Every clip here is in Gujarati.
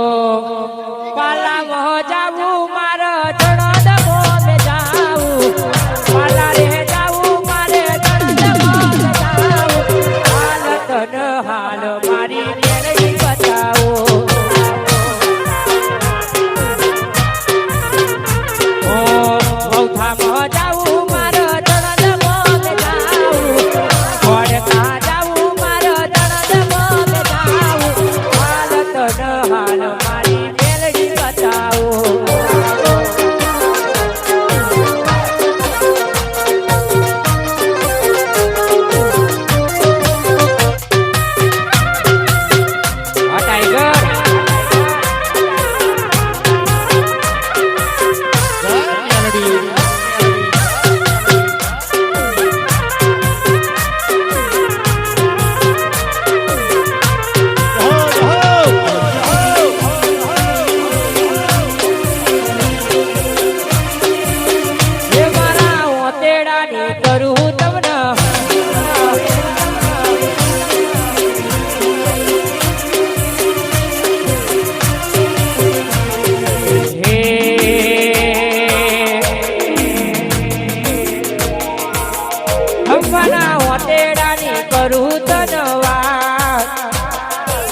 પાલા ઓતેડાની હું. તમને કરું ધનવાદ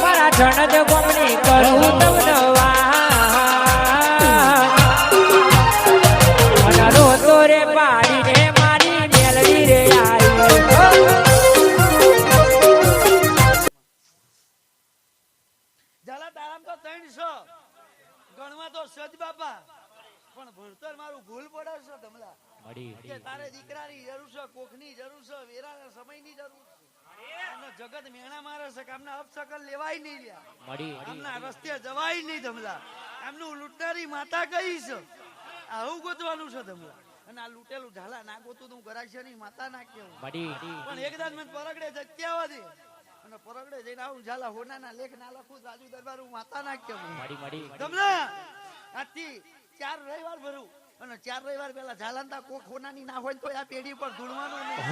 મારા જણદ ઝાલા તારામ તો ત્રણસો. ગણવા તો સજ બાપા. પણ ભણતર મારું ભૂલ પડે છે ધમલા. કે તારે દીકરાની જરૂર છે કોખની જરૂર છે વેરાના સમયની જરૂર છે. અને જગત મેણા મારે છે કે આમના અપસકલ લેવાય નહીં લ્યા. આમના રસ્તે જવાય નહીં ધમલા. આમનું લૂંટનારી માતા કઈ છે? આવું ગોતવાનું છે ધમલા. અને આ લૂંટેલું ઝાલા ના ગોતું તું કરાશે નહીં માતા ના કેવું પણ એકદમ મને પરગડે દે અને પરગડે જઈને આવું ઝાલા હોનાના લેખ ના લખું રાજુ દરબાર હું માતા ના મારી તમને? આજથી ચાર રવિવાર ભરું. અને ચાર રવિવાર પેલા ઝાલાંતા કોક હોનાની ના હોય તો આ પેઢી પર ધૂળવાનું નહીં.